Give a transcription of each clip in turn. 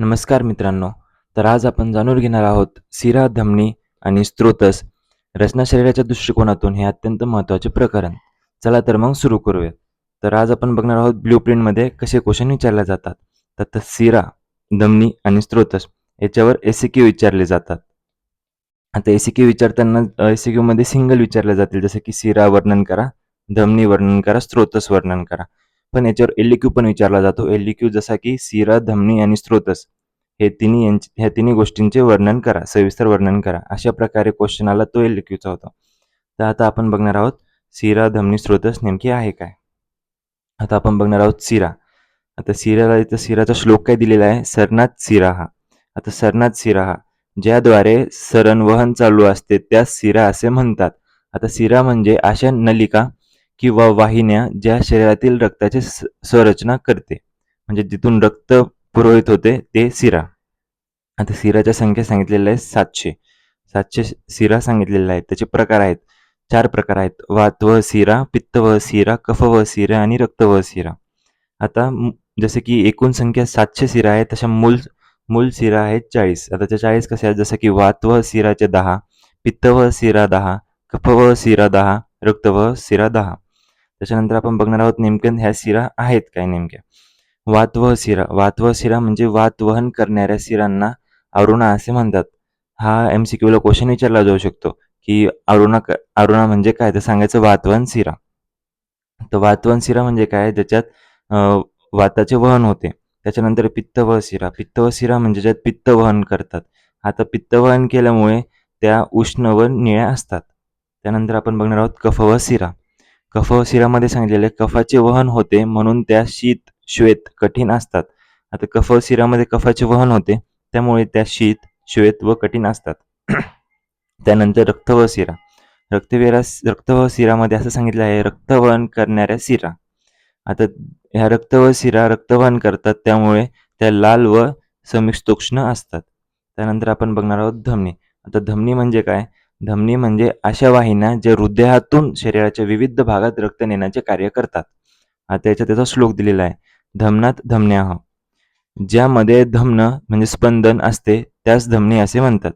नमस्कार मित्रांनो तर आज आपण जाणून घेणार आहोत सिरा धमनी आणि स्त्रोतस रचना शरीराच्या दृष्टिकोनातून हे अत्यंत महत्त्वाचे प्रकरण. चला तर मग सुरू करूयात. तर आज आपण बघणार आहोत ब्ल्यू प्रिंटमध्ये कसे क्वेश्चन विचारले जातात. तर तर सिरा धमनी आणि स्त्रोतस याच्यावर एस क्यू विचारले जातात. आता एस क्यू विचारताना एस क्यूमध्ये सिंगल विचारले जातील. जसं की सिरा वर्णन करा धमनी वर्णन करा स्त्रोतस वर्णन करा. पण याच्यावर एल क्यू पण विचारला जातो. एल क्यू जसा की सिरा धमनी आणि स्त्रोतस हे तिन्ही यांचे ह्या तिन्ही गोष्टींचे वर्णन करा सविस्तर वर्णन करा. अशा प्रकारे क्वेश्चन आला तो एल क्यूचा होता. तर आता आपण बघणार आहोत सिरा धमनी स्त्रोतस नेमकी आहे काय? आता आपण बघणार आहोत सिरा. आता सिराला इथं सिराचा श्लोक काय दिलेला आहे? सरनाथ सिरा हा. आता सरनाथ सिरा हा ज्याद्वारे सरणवहन चालू असते त्यास सिरा असे म्हणतात. आता सिरा म्हणजे अशा नलिका किंवा वाहिन्या ज्या शरीरातील रक्ताची स- संरचना करते. म्हणजे जिथून रक्त पुरोहित होते ते सिरा. आता सिराच्या संख्या सांगितलेल्या आहे सातशे. सातशे सिरा सांगितलेल्या आहेत. त्याचे प्रकार आहेत. चार प्रकार आहेत. वातव सिरा पित्तव सिरा कफव सिरा आणि रक्तव सिरा. आता जसे की एकूण संख्या सातशे सिरा आहे तशा मूल मूल सिरा आहेत चाळीस. आता त्या चाळीस कसे आहेत? जसं की वातव सिराचे दहा पित्तव सिरा दहा कफव सिरा दहा रक्तव सिरा दहा. त्याच्यानंतर आपण बघणार आहोत नेमक्या ह्या सिरा आहेत काय नेमक्या. वातवह सिरा. वातवह शिरा म्हणजे वात वहन करणाऱ्या सिरांना अरुणा असे म्हणतात. हा एम सी क्यूला क्वेश्चन विचारला जाऊ शकतो की अरुणा क- अरुणा म्हणजे काय? तर सांगायचं वातवहन शिरा तर वातवहन शिरा म्हणजे काय? ज्याच्यात वाताचे वहन होते. त्याच्यानंतर पित्तवह शिरा पित्तवह शिरा म्हणजे ज्यात पित्त वहन करतात. आता पित्तवहन केल्यामुळे त्या उष्ण व निळ्या असतात. त्यानंतर आपण बघणार आहोत कफव सिरा. कफ शिरामध्ये सांगितलेले कफाचे वहन होते म्हणून त्या शीत श्वेत कठीण असतात. आता कफ शिरामध्ये कफाचे वहन होते त्यामुळे त्या शीत श्वेत व कठीण असतात. त्यानंतर रक्त व शिरा रक्तवेरा रक्त व शिरामध्ये असं सांगितलं आहे रक्तवहन करणाऱ्या शिरा. आता ह्या रक्त व शिरा रक्तवहन करतात त्यामुळे त्या लाल व समिष्तोक्ष्ण असतात. त्यानंतर आपण बघणार आहोत धमनी. आता धमनी म्हणजे काय? धमनी म्हणजे अशा वाहिन्या ज्या हृदयातून शरीराच्या विविध भागात रक्त नेण्याचे कार्य करतात. आता याच्यात त्याचा श्लोक दिलेला आहे. धमनात धमन्याह ज्यामध्ये धमन म्हणजे स्पंदन असते त्यास धमनी असे म्हणतात.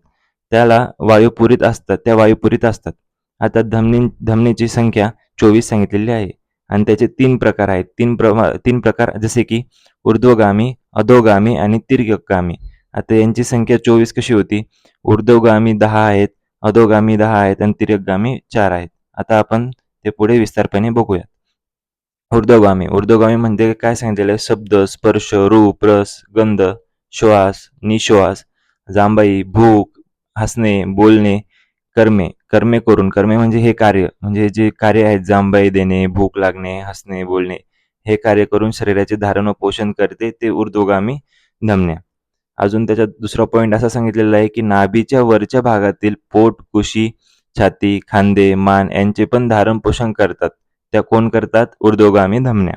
त्याला वायुपुरीत असतात त्या वायुपुरीत असतात. आता धमनी धमनीची संख्या चोवीस सांगितलेली आहे. आणि त्याचे तीन प्रकार आहेत. तीन प्रमा तीन प्रकार जसे की ऊर्ध्वगामी अधोगामी आणि तीर्घगामी आता यांची संख्या चोवीस कशी होती? ऊर्ध्वगामी दहा आहेत अधोगामी दहा आहेत आणि तिर्यकगामी चार आहेत. आता आपण ते पुढे विस्तारपणे बघूयात. ऊर्ध्वगामी. ऊर्ध्वगामी म्हणजे काय सांगितलेलं आहे? शब्द स्पर्श रूप रस गंध श्वास निश्वास जांबाई भूक हसणे बोलणे कर्मे. कर्मे करून. कर्मे म्हणजे हे कार्य. म्हणजे जे कार्य आहेत जांबाई देणे भूक लागणे हसणे बोलणे हे कार्य करून शरीराचे धारण व पोषण करते ते ऊर्ध्वगामी नमण्या अजून त्याच्यात दुसरा पॉईंट असा सांगितलेला आहे की नाभीच्या वरच्या भागातील पोट कुशी छाती खांदे मान यांचे पण धारण पोषण करतात. त्या कोण करतात? ऊर्ध्वगामी धमन्या.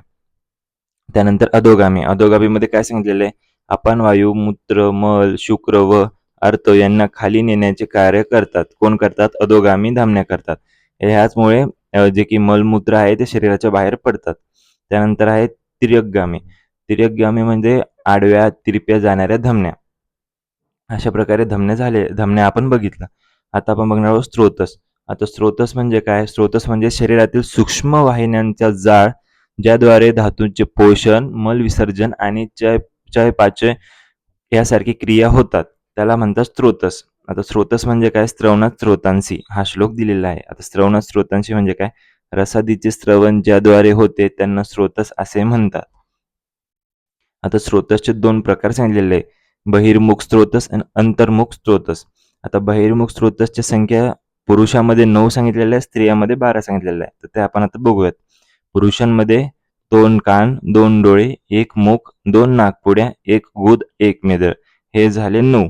त्यानंतर अधोगामी. अधोगामीमध्ये काय सांगितलेलं आहे? अपान वायू मूत्र मल शुक्र व अर्थ यांना खाली नेण्याचे कार्य करतात. कोण करतात? अधोगामी धामण्या करतात. ह्याचमुळे जे की मलमूत्र आहे ते शरीराच्या बाहेर पडतात. त्यानंतर आहे तिर्यकगामी तिर्यकगामी म्हणजे आडव्या तिरप्या जाणाऱ्या धमन्या अशा प्रकारे धमन्या झाले धमन्या आपण बघितलं आता आपण बघणार आहोत स्त्रोतस आता स्त्रोतस म्हणजे काय? स्त्रोतस म्हणजे शरीरातील सूक्ष्म वाहिन्यांचा जाळ ज्याद्वारे धातूंचे पोषण मल विसर्जन आणि चय चयपाचय यासारखी क्रिया होतात. त्याला म्हणतात स्त्रोतस आता स्त्रोतस म्हणजे काय? स्त्रवणात स्त्रोतांशी हा श्लोक दिलेला आहे. आता स्त्रवणात स्त्रोतांशी म्हणजे काय? रसादीचे स्त्रवण ज्याद्वारे होते त्यांना स्त्रोतस असे म्हणतात. आता स्रोतसचे दोन प्रकार सांगितलेले आहे. बहिर्मुख स्रोतस आणि अंतर्मुख स्रोतस. आता बहिर्मुख स्त्रोतसची संख्या पुरुषामध्ये नऊ सांगितलेल्या आहे स्त्रियामध्ये बारा सांगितलेल्या आहे. तर ते आपण आता बघूयात. पुरुषांमध्ये दोन कान दोन डोळे एक मुख दोन नागपुड्या एक गुद एक मेदळ. हे झाले नऊ.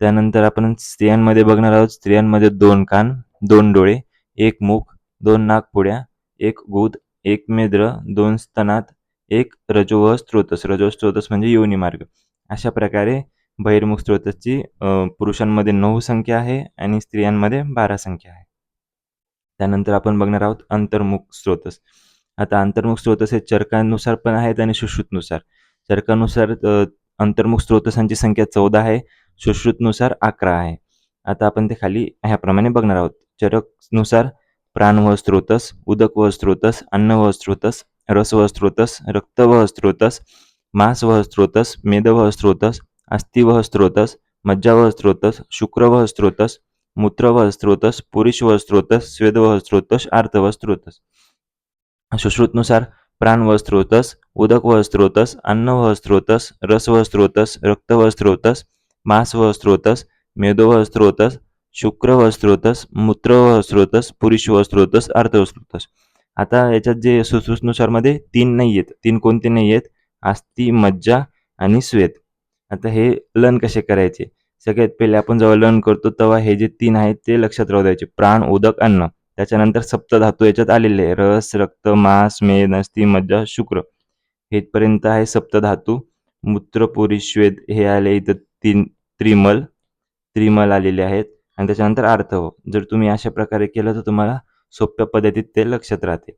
त्यानंतर आपण स्त्रियांमध्ये बघणार आहोत. स्त्रियांमध्ये दोन कान दोन डोळे एक मुख दोन नागपुड्या एक गुद एक मेद्र दोन स्तनात एक रजोवह स्त्रोतस रजो स्त्रोतस म्हणजे योनी मार्ग. अशा प्रकारे बहिर्मुख स्त्रोतसची पुरुषांमध्ये नऊ संख्या आहे आणि स्त्रियांमध्ये बारा संख्या आहे. त्यानंतर आपण बघणार आहोत अंतर्मुख स्त्रोतस आता अंतर्मुख स्त्रोतस हे चरकानुसार पण आहेत आणि सुश्रुतनुसार. चरकानुसार अंतर्मुख स्रोतसांची संख्या चौदा आहे सुश्रुतनुसार अकरा आहे. आता आपण ते खाली ह्याप्रमाणे बघणार आहोत. चरकनुसार प्राणवह स्रोतस स्त्रोतस अन्न व स्त्रोतस रसवह स्रोतस रक्तवह स्रोतस मांसवह स्रोतस मेदवह स्रोतस अस्थिवह स्रोतस मज्जावह स्रोतस शुक्रवह स्रोतस मूत्रवह स्रोतस पुरुषवह स्रोतस स्वेदवह स्रोतस आर्तवह स्रोतस सुश्रुतनुसार प्राणवह स्रोतस उदकवह स्रोतस अन्नवह स्रोतस रसवह स्रोतस रक्तवह स्रोतस मांसवह स्रोतस मेदोवह स्रोतस शुक्रवह स्रोतस मूत्रवह स्रोतस पुरुषवह स्रोतस आर्तवह स्रोतस आता याच्यात जे सुश्रुतनुसारमध्ये तीन नाही आहेत. तीन कोणते नाही आहेत? आस्ती मज्जा आणि श्वेत आता हे लर्न कसे करायचे? सगळ्यात पहिले आपण जेव्हा लर्न करतो तेव्हा हे जे तीन आहेत ते लक्षात राहू द्यायचे. प्राण उदक अन्न. त्याच्यानंतर सप्तधातू याच्यात आलेले आहे रस रक्त मांस मेद अस्थि मज्जा शुक्र. हेपर्यंत आहे सप्तधातू मूत्रपुरी श्वेत हे आले इथं तीन त्रिमल. त्रिमल आलेले आहेत. आणि त्याच्यानंतर आर्थव जर तुम्ही अशा प्रकारे केलं तर तुम्हाला सोप्या पद्धतीत ते लक्षात राहते.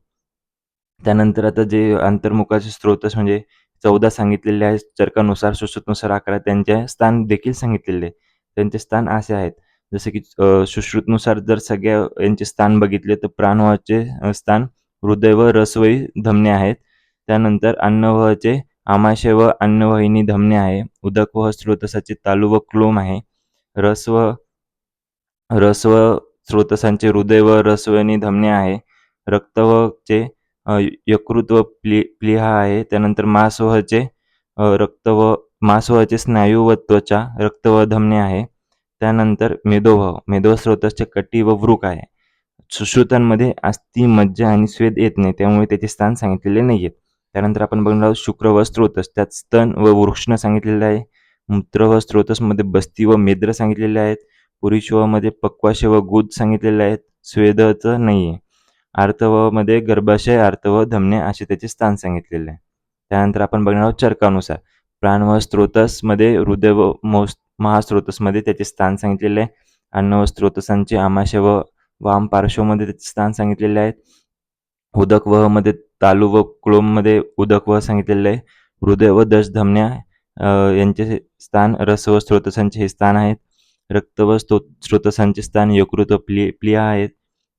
त्यानंतर आता जे अंतर्मुखाचे स्रोतस म्हणजे चौदा सांगितलेले आहेत चरकानुसार सुश्रुतनुसार अकरा त्यांचे स्थान देखील सांगितलेले त्यांचे स्थान असे आहेत. जसे की सुश्रुतनुसार जर सगळ्या यांचे स्थान बघितले तर प्राणवाचे स्थान हृदय व रसवही धमने आहेत. त्यानंतर अन्नवहचे आमाशय व अन्नवहिनी धमने आहे. उदक व स्रोतसाचे तालू व क्लोम आहे. रस्व रस्व स्रोतसांचे हृदय व रसवहिनी धमने आहे. रक्तवचे यकृत व प्ली प्लिहा आहे. त्यानंतर मासवहचे रक्त व मासवहचे स्नायू व त्वचा रक्त व धमने आहे. त्यानंतर मेदोभाव मेदो स्रोतसचे कटी व वृक आहे. सुश्रुतांमध्ये अस्थि मज्जा आणि स्वेद येत नाही त्यामुळे त्याचे स्थान सांगितलेले नाही आहेत त्यानंतर आपण बघणार आहोत शुक्र व स्रोतस. त्यात स्तन व वृक्षण सांगितलेलं आहे. मूत्र व स्रोतसमध्ये बस्ती व मेद्र सांगितलेले आहेत. पुरुषवामध्ये पक्वाशय व गुद सांगितलेले आहेत. स्वेदचं नाही आहे आर्तवामध्ये गर्भाशय आर्तव धमने असे त्याचे स्थान सांगितलेले. आहे त्यानंतर आपण बघणार आहोत चरकानुसार. प्राण व स्त्रोतसमध्ये हृदय व मोस महास्त्रोतसमध्ये त्याचे स्थान सांगितलेले आहे. अन्न व स्त्रोतसांचे आमाशय व वाम पार्श्वमध्ये त्याचे स्थान सांगितलेले आहेत. उदक वहमध्ये तालू व क्लोममध्ये उदक वह सांगितलेले आहे. हृदय व दश धमन्या यांचे स्थान रस व स्त्रोतसांचे हे स्थान आहेत. रक्त व स्तो स्रोतसांचे स्थान यकृत प्लि प्लिया आहेत.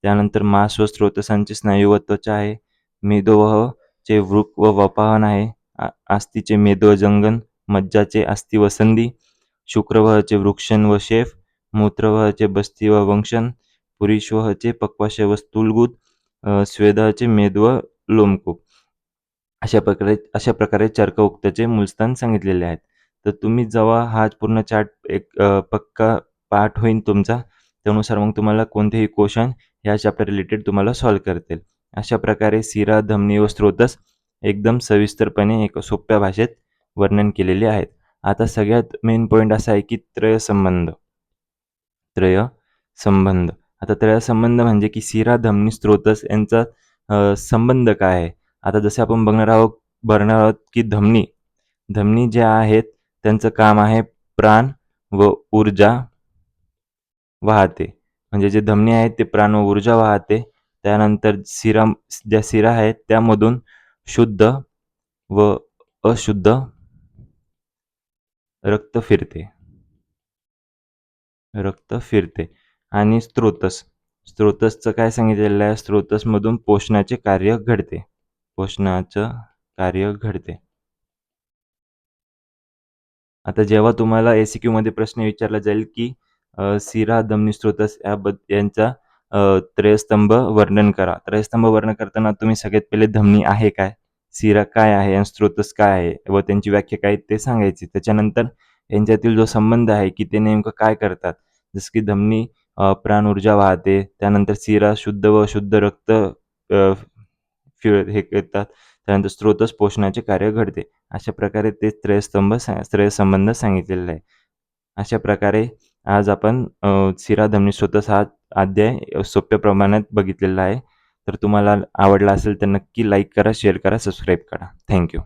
त्यानंतर मास व स्रोतसांचे स्नायू व त्वचा आहे. मेदोवहचे वृक व वपाहन आहे. आस्तीचे मेदो जंगन मज्जाचे अस्थि व संधी. शुक्रवहचे वृक्षण व शेफ. मूत्रवहचे बस्ती व वंशन. पुरीश्वहचे पक्वाशय व स्थूलगुद स्वेदाचे मेद व लोमकूप. अशा प्रकारे अशा प्रकारे चर्कउक्ताचे मूलस्थान सांगितलेले आहेत. तर तुम्ही जेव्हा हा पूर्ण चार्ट एक पक्का पाठ होईल तुमचा त्यानुसार मग तुम्हाला कोणतेही क्वेश्चन ह्या चॅप्टर रिलेटेड तुम्हाला सॉल्व करतील. अशा प्रकारे सिरा धमनी व स्रोतस एकदम सविस्तरपणे एक सोप्या भाषेत वर्णन केलेले आहेत. आता सगळ्यात मेन पॉईंट असा आहे की त्रय संबंध. त्रय संबंध. आता त्रय संबंध म्हणजे की सिरा धमनी स्रोतस यांचा संबंध काय आहे? आता जसे आपण बघणार आहोत बघणार आहोत की धमनी धमनी ज्या आहेत त्यांचं काम आहे प्राण व ऊर्जा वाहते. म्हणजे जे धमनी आहेत ते प्राण व ऊर्जा वाहते. त्यानंतर सिरा ज्या सिरा आहेत त्यामधून शुद्ध व अशुद्ध रक्त फिरते. रक्त फिरते. आणि स्त्रोतस स्त्रोतसचं काय सांगितलेलं आहे? स्त्रोतसमधून पोषणाचे कार्य घडते. पोषणाचं कार्य घडते. आता जेव्हा तुम्हाला ए सी क्यूमध्ये प्रश्न विचारला जाईल की सिरा धमनी स्त्रोतस याबद्द यांचा त्रयस्तंभ वर्णन करा. त्रयस्तंभ वर्णन करताना तुम्ही सगळ्यात पहिले धमनी आहे काय? सिरा काय आहे आणि स्त्रोतस काय आहे व त्यांची व्याख्या काय ते सांगायची. त्याच्यानंतर यांच्यातील जो संबंध आहे की ते नेमकं काय करतात? जसं की धमनी प्राण ऊर्जा वाहते. त्यानंतर सिरा शुद्ध व शुद्ध रक्त फिर हे करतात. त्यानंतर स्त्रोतस पोषणाचे कार्य घडते. अशा प्रकारे ते त्रयस्तंभ त्रयसंबंध सांगितलेला आहे. अशा प्रकारे आज आपण सिरा धमनी स्रोतस हा अध्याय सोप्या प्रमाणात बघितलेला आहे. तर तुम्हाला आवडला असेल तर नक्की लाईक करा शेअर करा सबस्क्राईब करा. थँक्यू